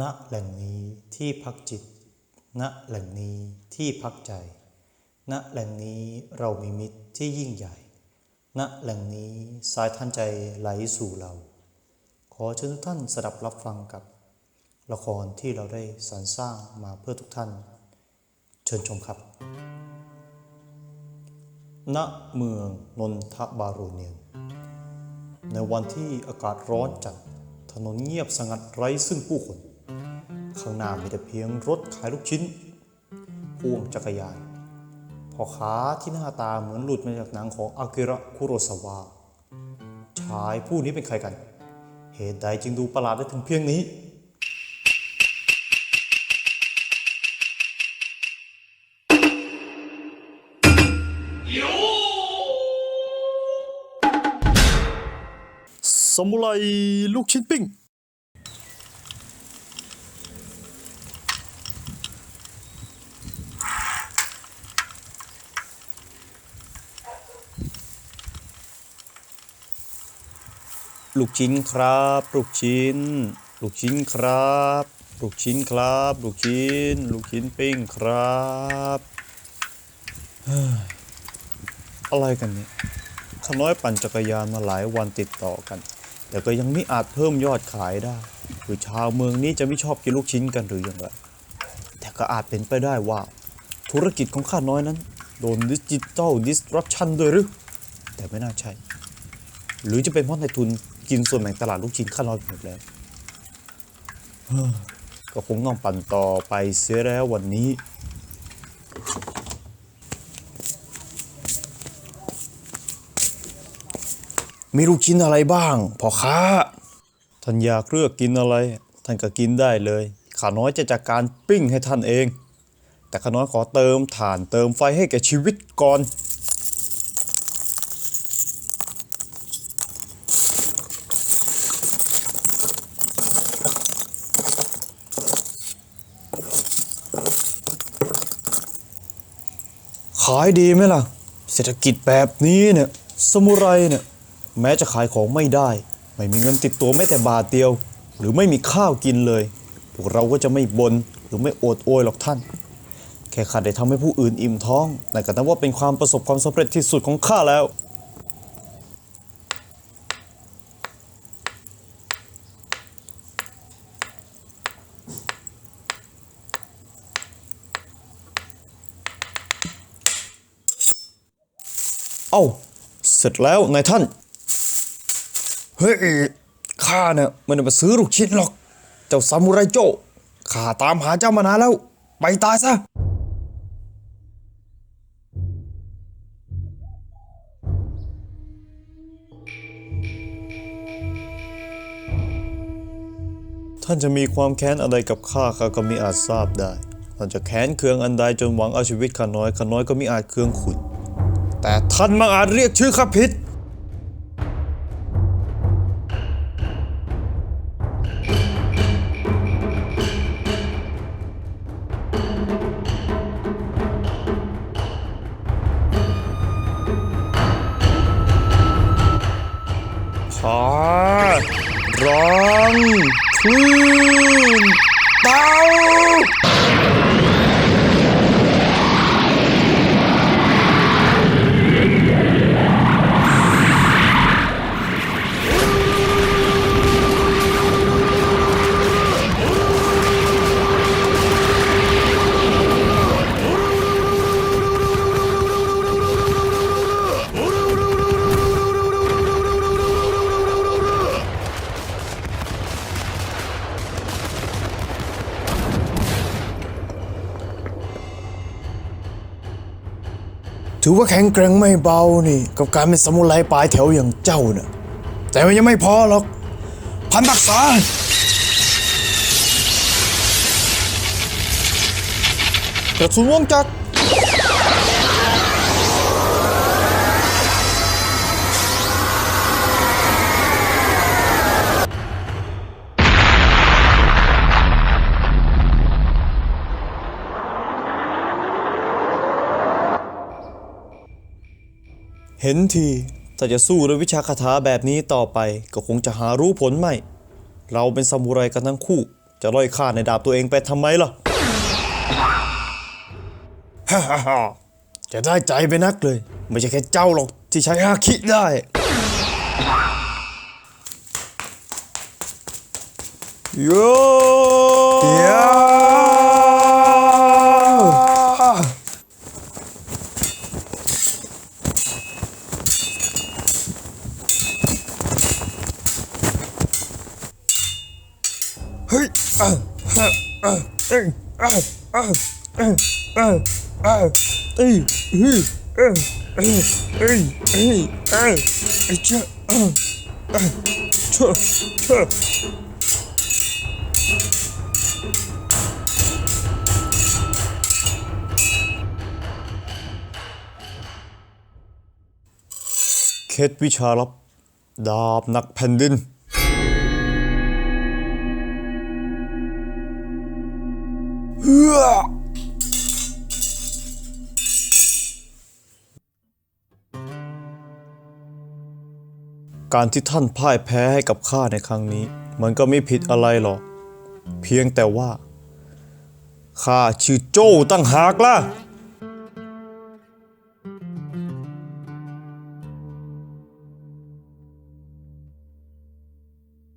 ณแหล่งนี้ที่พักจิต ณแหล่งนี้ที่พักใจ ณแหล่งนี้เรามีมิตรที่ยิ่งใหญ่ ณแหล่งนี้สายท่านใจไหลสู่เรา ขอเชิญทุกท่านสดับรับฟังกับ ละครที่เราได้สรรสร้างมาเพื่อทุกท่าน เชิญชมครับ ณเมืองนนทบาโรเนียนในวันที่อากาศร้อนจัดถนนเงียบสงัดไร้ซึ่งผู้คน ข้างหน้ามีแต่เพียงรถขายลูกชิ้นพ่วงจักรยานพ่อค้าที่หน้าตาเหมือนหลุดมาจากหนังของอากิระคุโรซาวะชายผู้นี้เป็นใครกัน เหตุใดจึงดูประหลาดได้ถึงเพียงนี้ สมุไรลูกชิ้นปิ้ง ลูกชิ้นครับ ลูกชิ้น ลูกชิ้นครับ ลูกชิ้นครับ ลูกชิ้น ลูกชิ้นปิ้งครับอะไรกันเนี่ยข้าน้อยปั่นจักรยานมาหลายวันติดต่อกัน แต่ก็ยังไม่อาจเพิ่มยอดขายได้คือชาวเมืองนี้จะไม่ชอบกินลูกชิ้นกันหรือยังไรแต่ก็อาจเป็นไปได้ว่า ธุรกิจของข้าน้อยนั้น โดนดิจิตอลดิสรัปชันด้วยหรือ แต่ไม่น่าใช่ หรือจะเป็นเพราะนายทุน กินส่วนแบ่งตลาดลูกชิ้นข้าน้อยหมดแล้ว ก็คงต้องปั่นต่อไปเสียแล้ววันนี้ มีลูกชิ้นอะไรบ้างพ่อค้าท่านอยากเลือกกินอะไร ท่านก็กินได้เลยข้าน้อยจะจัดการปิ้งให้ท่านเอง แต่ข้าน้อยขอเติมถ่านเติมไฟให้แก่ชีวิตก่อนายดีไหมล่ะ เศรษฐกิจแบบนี้เนี่ยสมุไรเนี่ยแม้จะขายของไม่ได้ ไม่มีเงินติดตัวแม้แต่บาทเดียว หรือไม่มีข้าวกินเลย พวกเราก็จะไม่บน่นหรือไม่โอดโอยหรอกท่าน แค่ข้าได้ทำให้ผู้อื่นอิ่มท้องนั่นก็นับว่าเป็นความประสบความสำเร็จที่สุดของข้าแล้ว เอ้า เสร็จแล้วนายท่าน เฮ้ย ข้าเนี่ยไม่ได้มาซื้อลูกชิ้นหรอก เจ้าซามูไรโจข้าตามหาเจ้ามานานแล้ว ไปตายซะ ท่านจะมีความแค้นอะไรกับข้าข้าก็มิอาจทราบได้ ท่านจะแค้นเคืองอันใดจนหวังเอาชีวิตข้าน้อยข้าน้อยก็มิอาจเคืองขุน แต่ท่านมังอาจเรียกชื่อข้าผิด พาร้องคลื่ ถือว่าแข็งแกร่งไม่เบานี่ กับการเป็นสมุไรปลายแถวอย่างเจ้าน่ะแต่มันยังไม่พอหรอก พันตักษากระสุนวงจักร เห็นทีถ้าจะสู้ด้วยวิชาคาถาแบบนี้ต่อไปก็คงจะหารู้ผลไม่ เราเป็นซามูไรกันทั้งคู่ จะล่อยข้าในดาบตัวเองไปทำไมล่ะฮ่าฮ่าฮ่าจะได้ใจไปนักเลย ไม่ใช่แค่เจ้าหรอกที่ใช้ฮาคิได้ โย เคล็ดวิชาลับดาบหนักแผ่นดิน การที่ท่านพ่ายแพ้ให้กับข้าในครั้งนี้ มันก็ไม่ผิดอะไรหรอก เพียงแต่ว่า ข้าชื่อโจ้ตั้งหากล่ะ